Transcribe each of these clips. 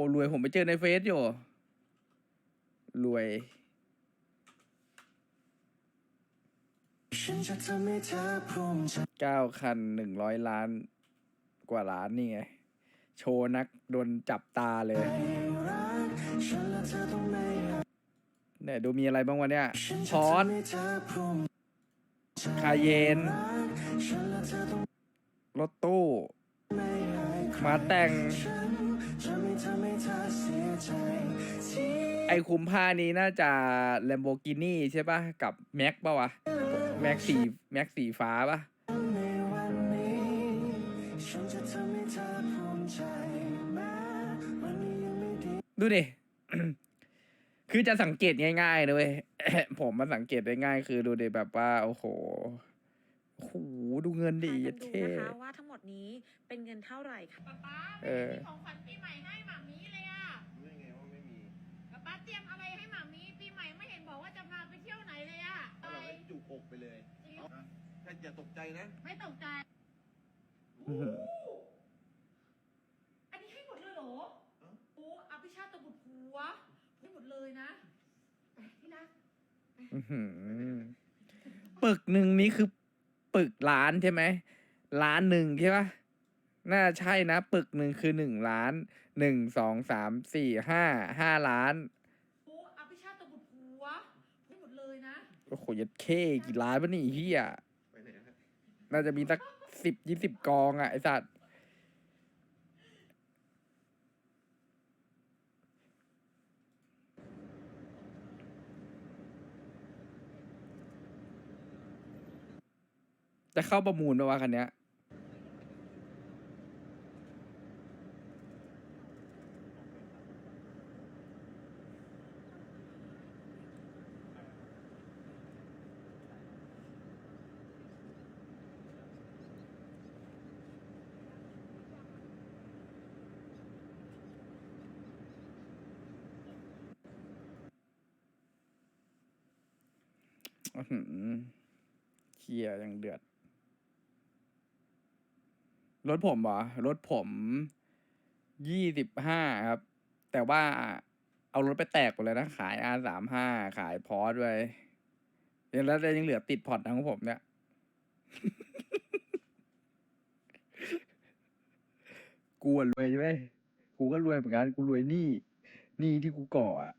ว์รวยผมไปเจอในเฟซอยู่รวย ฉันจะทำให้เธอภูมิใจเก้าคันหนึ่งร้อยล้าน กว่าล้านนี่ไง โชว์นักโดนจับตาเลย รักฉันและเธอต้องไม่ห่างเนี่ยดูมีอะไรบ้างวะเนี่ยฉันพจะอสทำให้เธอภูมิใจคาเยนรักฉันและเธอต้องรถตู้ ไม่ให้ใครมาแต่ง ฉัน จะไม่ทำให้เธอเสียใจที่ไอคุมผ้านี้น่าจะ Lamborghini ใช่ปะกับแม็กปะวะ แม็กสีแม็กสีฟ้าปะในวันนี้ฉันจะทำให้เธอภูมิใจแม้วันนี้ยังไม่ดี ดูดิ คือจะสังเกตง่ายๆนะเว้ย ผมมันสังเกตได้ง่ายคือดูดิแบบว่า โอ้โหโอ้โหดูเงินดิพาเยักันดดูเท่นะคะว่าทั้งหม ดนี้เป็นเงินเท่าไหร่ค่ะป๊าป๊าเอไม่อมีของขวัญปีใหม่ให้หมามีเลยอะรู้ยังไงว่าไม่มีป๊าป๊าเตรียมอะไรให้หมามีปีใหม่ไม่เห็นบอกว่าจะพาไปเที่ยวไหนเลยอะถ้าอะไรเราไม่จุกอกไปเลยจริงเอานะแค่อย่าตกใจนะ ไม่ตกใจอื้อหือ อันนี้ให้หมดเลยเหรอเอ้า โอ้อภิชาติตบุตรผัวให้หมดเลยนะไปที่รัก อื้อหือปึกหนึ่งนี้คือปึกล้านใช่ไหม ล้านหนึ่งใช่ปะน่าใช่นะ ปึกหนึ่งคือหนึ่งล้านหนึ่งสองสามสี่ห้าห้าล้าน โอ้อภิชาติตบุตรผัวให้หมดเลยนะ โอ้โหยัดเคกี่ล้านวะนี่เฮียไปไหนฮะน่าจะมีสักสิบยี่สิบกองอะ ไอสัตว์ จะเข้าประมูลไหมวะคันเนี้ย เคียยังเดือด รถผมเหรอ รถผมยี่สิบห้าครับ แต่ว่าเอารถไปแตกหมดเลยนะ ขาย R สามห้าขายพอร์ตไว้ยังแล้วยังเหลือติดพอร์ตของผมเนี่ย กูรวยใช่ไหมกูก็รวยเหมือนกัน กูรวยหนี้หนี้ที่กูก่ออะ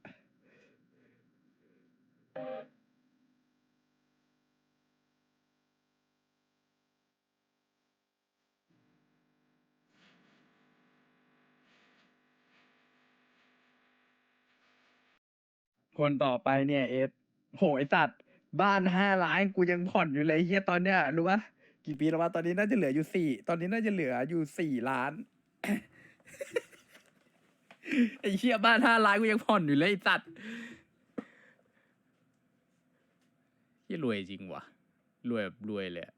คนต่อไปเนี่ยเอสโหไอสัตว์บ้านห้าล้านกูยังผ่อนอยู่เลยเฮียตอนเนี้ยรู้ปะกี่ปีแล้ววะตอนนี้น่าจะเหลืออยู่สี่ตอนนี้น่าจะเหลืออยู่สี่ล้าน ไอเฮียบ้านห้าล้านกูยังผ่อนอยู่เลยไอสัตว์เฮียรวยจริงวะรวยแบบรวยเลยอะ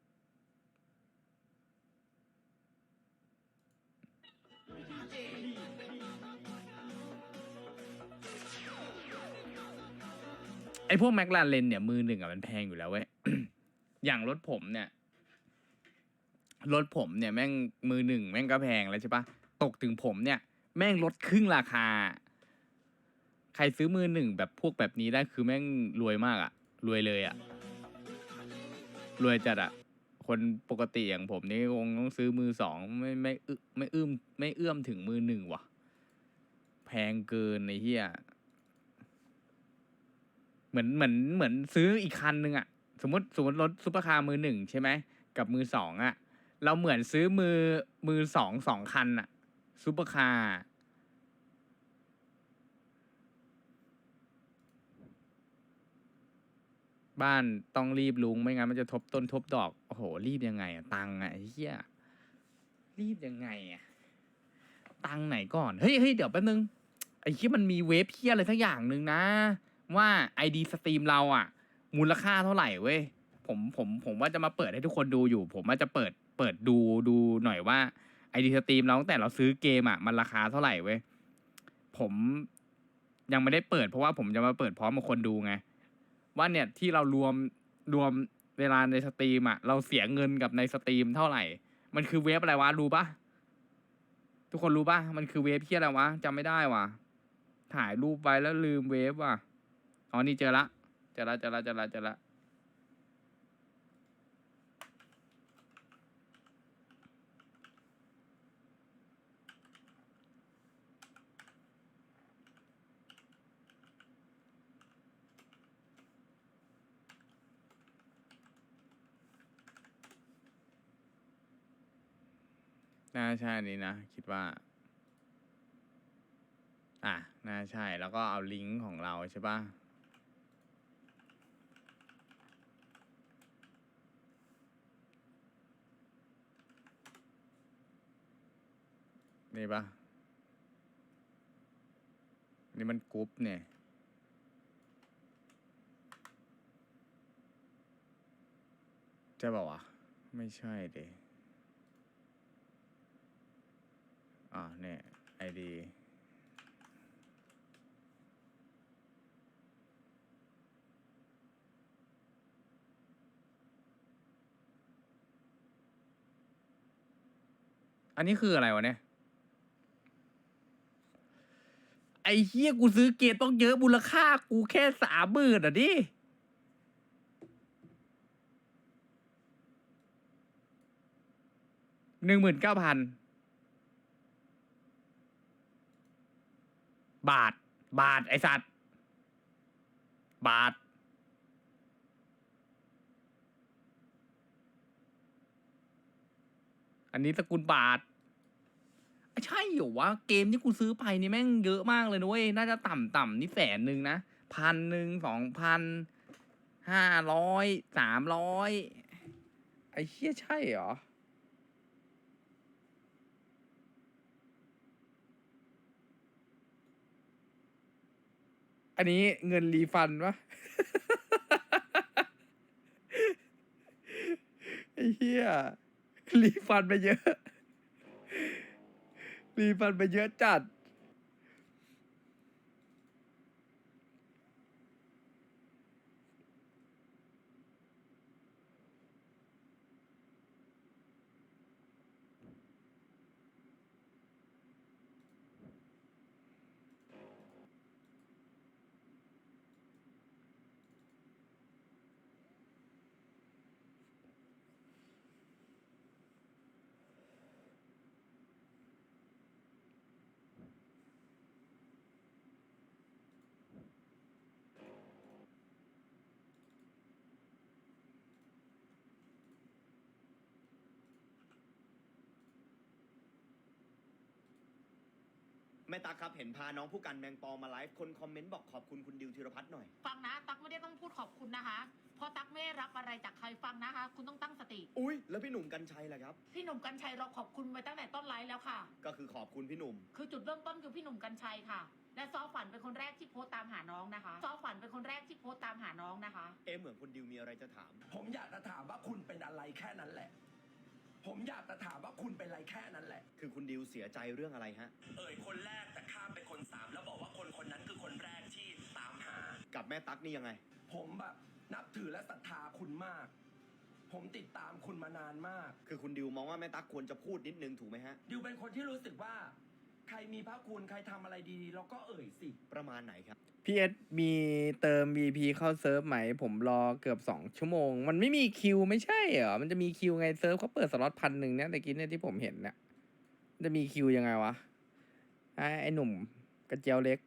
พวกแมคลาเรนเนี่ยมือหนึ่งอะมันแพงอยู่แล้วเว้ย อย่างรถผมเนี่ยรถผมเนี่ยแม่งมือหนึ่งแม่งก็แพงแล้วใช่ปะตกถึงผมเนี่ย แม่งลดครึ่งราคา ใครซื้อมือหนึ่งแบบพวกแบบนี้ได้คือแม่งรวยมากอะรวยเลยอะรวยจัดอะคนปกติอย่างผมนี่คงต้องซื้อมือสองไม่ไม่ไม่เอื้อมไม่เอื้อมถึงมือหนึ่งว่ะ แพงเกินในเฮีย เหมือนเหมือนเหมือนซื้ออีกคันหนึ่งอะสมมติสมมติรถซุปเปอร์คาร์มือหนึ่งใช่ไหมกับมือสองอะเราเหมือนซื้อมือมือสองสองคันอะซุปเปอร์คาร์บ้านต้องรีบลุงไม่งั้นมันจะทบต้นทบดอกโอ้โห รีบยังไงอะตังค์อะเหี้ยรีบยังไงอะตังค์ไหนก่อน เฮ้ยเฮ้ยเดี๋ยวแป๊บนึงไอ้เหี้มันมีเว็บเหี้ยอะไรสักอย่างหนึ่งนะ ว่าไอดีสตรีมเราอะมูลค่าเท่าไหร่เว้ยผมผมผมว่าจะมาเปิดให้ทุกคนดูอยู่ ผมว่าจะเปิดเปิดดูดูหน่อยว่าไอดีสตรีมเราตั้งแต่เราซื้อเกมอะมันราคาเท่าไหร่เว้ยผมยังไม่ได้เปิดเพราะว่าผมจะมาเปิดพร้อมกับคนดูไงว่าเนี่ยที่เรารวมรวมเวลาในสตรีมอะเราเสียเงินกับในสตรีมเท่าไหร่ มันคือเว็บอะไรวะรู้ปะทุกคนรู้ปะมันคือเวฟเพี้ยอะไรวะจำไม่ได้ว่ะถ่ายรูปไว้แล้วลืมเวฟว่ะ อ๋อนี่เจอละเจอละเจอละเจอละเจอละน่าใช่นี้นะ คิดว่า อะน่าใช่แล้วก็เอาลิงก์ของเราใช่ป่ะ นี่ปะนี่มันกรุ๊ปเนี่ยใช่ป่าวะไม่ใช่เดอ่าเนี่ยไอดีอันนี้คืออะไรวะเนี่ย ไอ้เฮียกูซื้อเกตต้องเยอะมูลค่ากูแค่สามหมื่นอะดิ หนึ่งหมื่นเก้าพัน บาท บาท ไอสัตว์ บาท อันนี้สกุลบาท ใช่เหรอวะเกมที่กูซื้อไปนี่แม่งเยอะมากเลยนะเว้ยน่าจะต่ำต่ำๆนี่แสนหนึ่งนะพันหนึ่งสองพันห้าร้อยสามร้อยไอ้เชี่ยใช่เหรออันนี้เงินรีฟันปะไอ้เหี้ยรีฟันไปเยอะ มีฟันไปเยอะจัด แม่ตาครับเห็นพาน้องผู้กันแมงปอมาไลฟ์คนคอมเมนต์บอกขอบคุณคุณดิวธีรพัฒน์หน่อย ฟังนะ ตั๊กไม่ได้ต้องพูดขอบคุณนะคะ เพราะตั๊กไม่ได้รับอะไรจากใครฟังนะคะ คุณต้องตั้งสติ อุ้ยแล้วพี่หนุ่มกัญชัยล่ะครับ พี่หนุ่มกัญชัยเราขอบคุณไปตั้งแต่ต้นไลฟ์แล้วค่ะ ก็คือขอบคุณพี่หนุ่ม คือจุดเริ่มต้นคือพี่หนุ่มกัญชัยค่ะ และซอฝันเป็นคนแรกที่โพสต์ตามหาน้องนะคะ ซอฝันเป็นคนแรกที่โพสต์ตามหาน้องนะคะ เอะเหมือนคุณดิวมีอะไรจะถาม ผมอยากจะถามว่าคุณเป็นอะไรแค่นั้นแหละ ผมอยากจะถามว่าคุณเป็นอะไรแค่นั้นแหละ คือคุณดิวเสียใจเรื่องอะไรฮะ เอ่ยคนแรกแต่ข้ามไปคนสามแล้วบอกว่าคนคนนั้นคือคนแรกที่ตามหา กับแม่ตั๊กนี่ยังไง ผมแบบนับถือและศรัทธาคุณมาก ผมติดตามคุณมานานมาก คือคุณดิวมองว่าแม่ตั๊กควรจะพูดนิดนึงถูกไหมฮะ ดิวเป็นคนที่รู้สึกว่า ใครมีพระคุณใครทำอะไรดีๆเราก็เอ่ยสิ ประมาณไหนครับ พี่เอสมีเติม VP เข้าเซิร์ฟไหม ผมรอเกือบสองชั่วโมง มันไม่มีคิวไม่ใช่เหรอ มันจะมีคิวไงเซิร์ฟเขาเปิดสล็อตพันหนึ่งเนี่ยตะกี้เนี่ยที่ผมเห็นเนี่ยมันจะมีคิวยังไงวะ ไอ้ไอ้หนุ่มกระเจียวเล็ก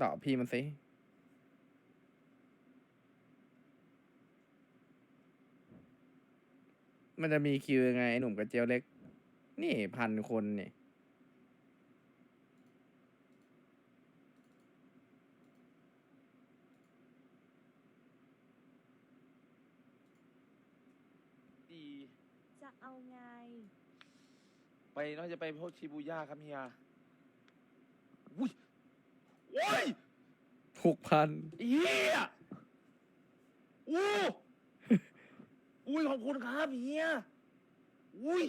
ตอบพี่มันสิ มันจะมีคิวยังไงไอ้หนุ่มกระเจียวเล็ก นี่พันคนนี่ ดี จะเอา ไง ไปน่าจะไปพวกชิบูย่าครับเฮียอุ้ยโอ้ยหกพันเฮียอู้อุ้ยขอบคุณครับเฮียอุ้ย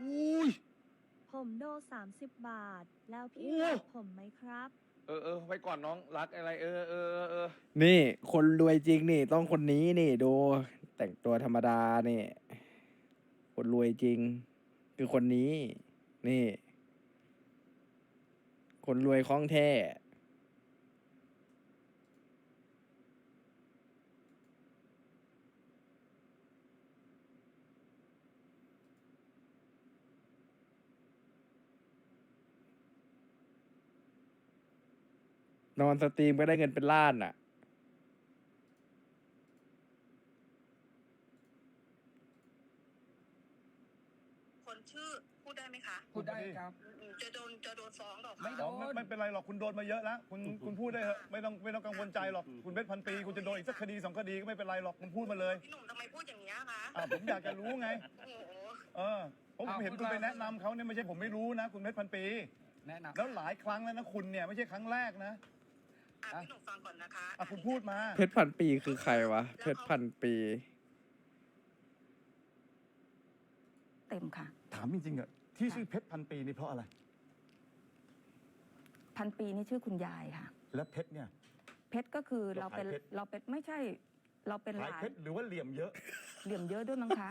อุ้ย ผมโดสามสิบบาท แล้วพี่โอ้ รักผมไหมครับ เออเออไปก่อนน้องรักอะไร เออเออเออเออนี่ คนรวยจริงนี่ ต้องคนนี้นี่ดู แต่งตัวธรรมดาเนี่ยคนรวยจริง คือคนนี้ นี่ คนรวยคล้องแท้นอนสตรีมก็ได้เงินเป็นล้านอะ คนชื่อพูดได้ไหมคะ พูดได้ครับ จะโดนจะโดนฟ้องหรอไม่คะโดอ๋อนไม่ไม่เป็นไรหรอกคุณโดนมาเยอะแล้วคุณคุณพูดได้เถอะไม่ต้องไม่ต้องกังวลใจหรอกคุณเพชรพันปี คุณจะโดนอีกสักคดีสองคดีก็ไม่เป็นไรหรอกคุณพูดมาเลยพี่หนุ่มทำไมพูดอย่างนี้ยคะอ่าผมอยากจะรู้ไง โอ้โหเออผมอ้าวเห็นพูคุดณมาไปแนะนำเขาเนี่ยไม่ใช่ผมไม่รู้นะ คุณเพชรพันปี แนะนำ แล้วหลายครั้งแล้วนะคุณเนี่ยไม่ใช่ครั้งแรกนะอะพี่หนุ่มฟังก่อนนะคะอะคุณพูดมา เพชรพันปีคือใครวะ เพชรพันปี เต็มค่ะ ถามจริงๆอะ ที่ชื่อเพชรพันปีนี่เพราะอะไร พันปีนี่ชื่อคุณยายค่ะ แล้วเพชรเนี่ย เพชรก็คือเราเป็นเราขายเพชร เราเป็นไม่ใช่ เราเป็นหขายลานเพชรหรือว่าเหลี่ยมเยอะ เหลี่ยมเยอะด้วยมั้งคะ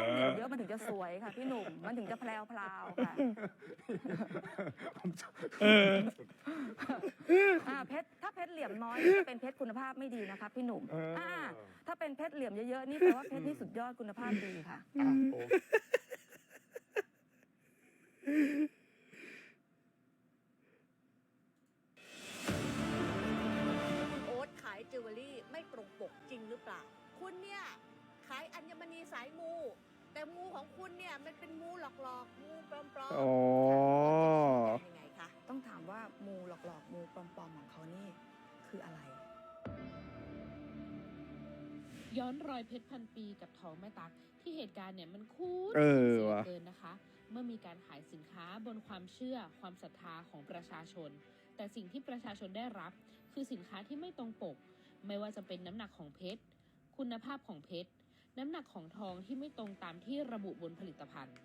ต้องเหลี่ยมเยอะมันถึงจะสวยค่ะพี่หนุ่มมันถึงจะแพรวพราวๆค่ะเออ อ่าเพชรถ้าเพชรเหลี่ยมน้อยจะเป็นเพชรคุณภาพไม่ดีนะคะพี่หนุ่มเอออ่่าถ้าเป็นเพชรเหลี่ยมเยอะๆนี่แปลว่าเพชรนี่สุดยอดคุณภาพดีค่ะ อะโอ้คุ กจริงหรือเปล่า คุณเนี่ยขายอัญมณีสายมู แต่มูของคุณเนี่ยมันเป็นมูหลอกๆมูปลอมๆอ๋อยังไงคะต้องถามว่ามูหลอกๆมูปลอมๆของเขานี่ คืออะไร ย้อนรอยเพชรพันปีกับทองแม่ตักที่เหตุการณ์เนี่ยมันคุ้นเออเสียว่ะ เกินนะคะ เมื่อมีการขายสินค้าบนความเชื่อความศรัทธาของประชาชน แต่สิ่งที่ประชาชนได้รับ คือสินค้าที่ไม่ตรงปก ไม่ว่าจะเป็นน้ำหนักของเพชร คุณภาพของเพชร น้ำหนักของทองที่ไม่ตรงตามที่ระบุบนผลิตภัณฑ์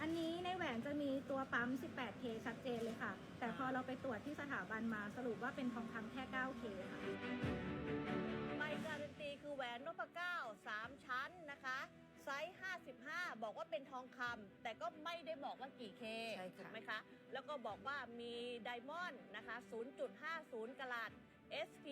อันนี้ในแหวนจะมีตัวปั๊ม 18K ชัดเจนเลยค่ะ แต่พอเราไปตรวจที่สถาบันมาสรุปว่าเป็นทองคำแค่ 9K ค่ะใบการันตีคือแหวนนพเก้าสามชั้นนะคะไซส์55 บอกว่าเป็นทองคำแต่ก็ไม่ได้บอกว่ากี่เคใช่ค่ะถูกไหมคะ แล้วก็บอกว่ามีไดมอนด์นะคะ 0.50กะลัด SP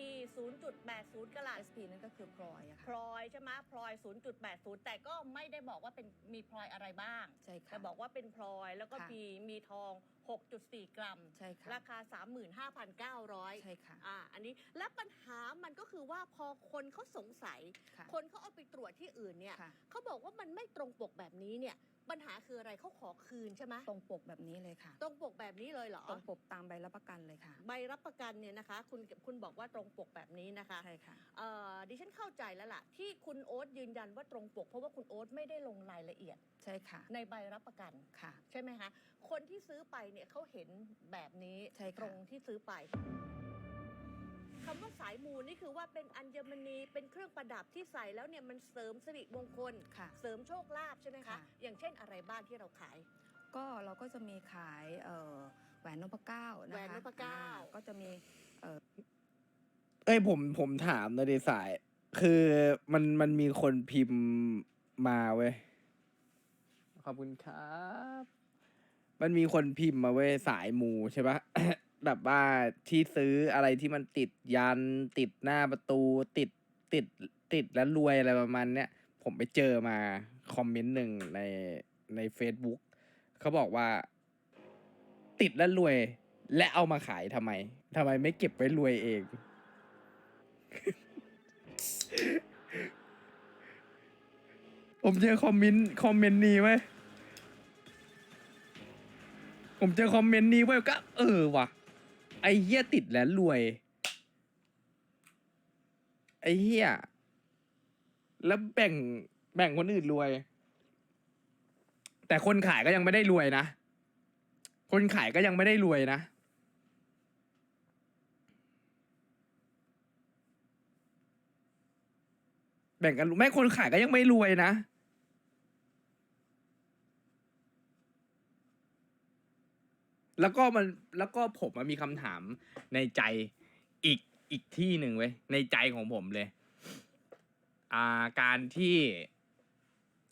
0.80กะลัด SP นั่นก็คือพลอยอะพค่ะ ลอยใช่ไหมพลอย 0.80 แต่ก็ไม่ได้บอกว่าเป็นมีพลอยอะไรบ้าง ใช่ค่ะแต่บอกว่าเป็นพลอยแล้วก็ค่ะ มีมีทอง 6.4 กรัม ใช่ค่ะ ราคา 35,900 ใช่ค่ะ อ่า อันนี้และปัญหามันก็คือว่าพอคนเขาสงสัย ค่ะ คนเขาเอาไปตรวจที่อื่นเนี่ยค่ะ เขาบอกว่ามันไม่ตรงปกแบบนี้เนี่ย ปัญหาคืออะไรเขาขอคืนใช่ไหมตรงปกแบบนี้เลยค่ะ ตรงปกแบบนี้เลยเหรอ ตรงปกตามใบรับประกันเลยค่ะ ใบรับประกันเนี่ยนะคะ คุณคุณบอกว่าตรงปกแบบนี้นะคะใช่ค่ะเอ่อดิฉันเข้าใจแล้วล่ะ ที่คุณโอ๊ตยืนยันว่าตรงปก เพราะว่าคุณโอ๊ตไม่ได้ลงรายละเอียด ใช่ค่ะ ในใบรับประกันค่ะ ใช่ไหมคะคนที่ซื้อไปเนี่ยเขาเห็นแบบนี้ใช่ค่ะ ตรงที่ซื้อไป คำว่าสายมูนี่คือว่าเป็นอัญมณีเป็นเครื่องประดับที่ใส่แล้วเนี่ยมันเสริมสิริมงคล ค่ะเสริมโชคลาภใช่ไหมคะ ค่ะ อย่างเช่นอะไรบ้างที่เราขาย ก็เราก็จะมีขายเอ่อแหวนนพเก้านะคะแหวนนพเก้า อ่ก็จะมีเอ้ยผมผมถามหนะดิสาย คือมันมันมีคนพิมพ์มาเว้ยขอบคุณครับ มันมีคนพิมพ์มาเว้ยสายมูใช่ปะ แบบว่าที่ซื้ออะไรที่มันติดยันติดหน้าประตู ติดติดติดแล้วรวยอะไรประมาณเนี้ยผมไปเจอมาคอมเมนต์หนึ่งในใน Facebook เขาบอกว่า ติดแล้วรวย และเอามาขายทำไมทำไมไม่เก็บไว้รวยเอง ผมเจอคอมเมนต์คอมเมนต์นี้ไว้ผมเจอคอมเมนต์นี้ไว้ก็เออว่ะ ไอ้เฮียติดแล้วรวย ไอ้เฮียแล้วแบ่งแบ่งคนอื่นรวย แต่คนขายก็ยังไม่ได้รวยนะ คนขายก็ยังไม่ได้รวยนะ แบ่งกันแม่คนขายก็ยังไม่รวยนะ แล้วก็มันแล้วก็ผมมันมีคำถามในใจอีกอีกที่หนึ่งเว้ยในใจของผมเลย อ่าการที่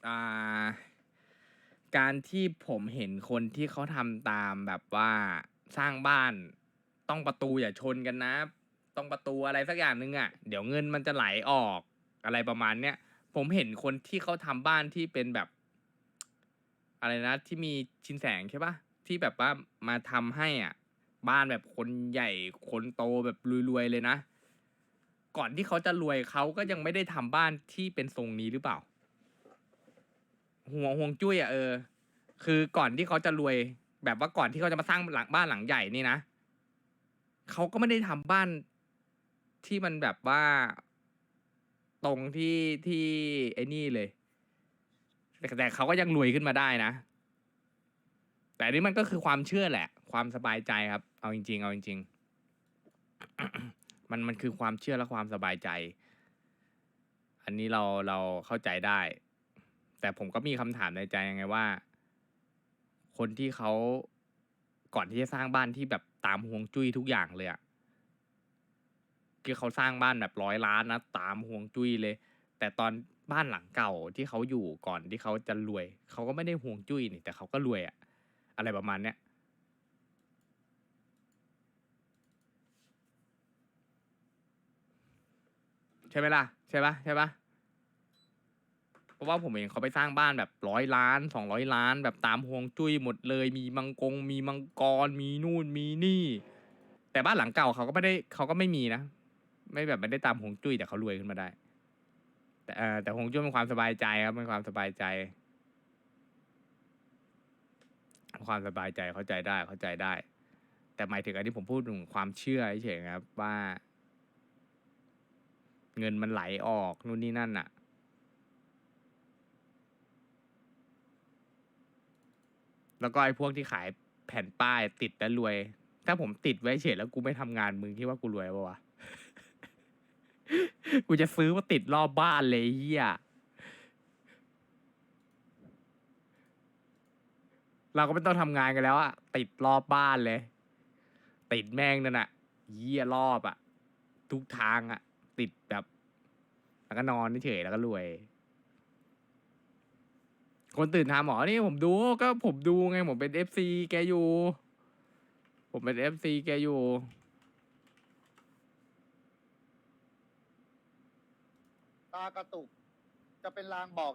อ่า การที่ผมเห็นคนที่เขาทำตามแบบว่าสร้างบ้านต้องประตูอย่าชนกันนะ ต้องประตูอะไรสักอย่างหนึ่งอะ่ะเดี๋ยวเงินมันจะไหลออกอะไรประมาณเนี้ยผมเห็นคนที่เขาทำบ้านที่เป็นแบบ อะไรนะที่มีชินแสงใช่ปะ ที่แบบว่ามาทำให้อะ บ้านแบบคนใหญ่คนโตแบบรวยๆเลยนะ ก่อนที่เขาจะรวยเขาก็ยังไม่ได้ทำบ้านที่เป็นทรงนี้หรือเปล่าหัวห่วงจุ้ยอะเออ คือก่อนที่เขาจะรวย แบบว่าก่อนที่เขาจะมาสร้างหลังบ้านหลังใหญ่นี่นะเขาก็ไม่ได้ทำบ้านที่มันแบบว่าตรงที่ที่ไอ้นี่เลยแต่เขาก็ยังรวยขึ้นมาได้นะ แต่อันนี้มันก็คือความเชื่อแหละ ความสบายใจครับ เอาจริง ๆ เอาจริง ๆ มันมันคือความเชื่อและความสบายใจ อันนี้เราเราเข้าใจได้ แต่ผมก็มีคำถามในใจยังไงว่า คนที่เขาก่อนที่จะสร้างบ้านที่แบบตามฮวงจุ้ยทุกอย่างเลยอะคือเขาสร้างบ้านแบบร้อยล้านนะตามฮวงจุ้ยเลย แต่ตอนบ้านหลังเก่าที่เขาอยู่ก่อนที่เขาจะรวย เขาก็ไม่ได้ห่วงจุ้ยนี่แต่เขาก็รวยอะ อะไรประมาณเนี้ยใช่ไหมล่ะใช่ปะใช่ปะเพราะว่าผมเองเขาไปสร้างบ้านแบบร้อยล้านสองร้อยล้าน แบบตามฮวงจุ้ยหมดเลย มีมังกรมีมังกร มีนู่นมีนี่ แต่บ้านหลังเก่าเขาก็ไม่ได้เขาก็ไม่มีนะไม่แบบไม่ได้ตามฮวงจุ้ยแต่เขารวยขึ้นมาได้ แต่แต่ฮวงจุ้ยเป็นความสบายใจครับเป็นความสบายใจ ความสบายใจเข้าใจได้เข้าใจได้ แต่หมายถึงอันที่ผมพูดถึงความเชื่อเฉยๆครับว่า เงินมันไหลออกนู่นนี่นั่นน่ะแล้วก็ไอ้พวกที่ขายแผ่นป้ายติดแล้วรวย ถ้าผมติดไว้เฉยแล้วกูไม่ทำงานมึงคิดว่ากูรวยปะวะ กูจะซื้อมาติดรอบบ้านเลยอ้เฮีย เราก็ไม่ต้องทำงานกันแล้วอะติดรอบบ้านเลย ติดแม่งนั่นอะเฮียรอบอะทุกทางอะติดแบบ แล้วก็นอนเฉยแล้วก็รวย คนตื่นทำหมอนี่ผมดูก็ผมดูไงผมเป็นเอฟซีแกอยู่ ผมเป็นเอฟซีแกอยู่ตากระตุก จะเป็นลางบอก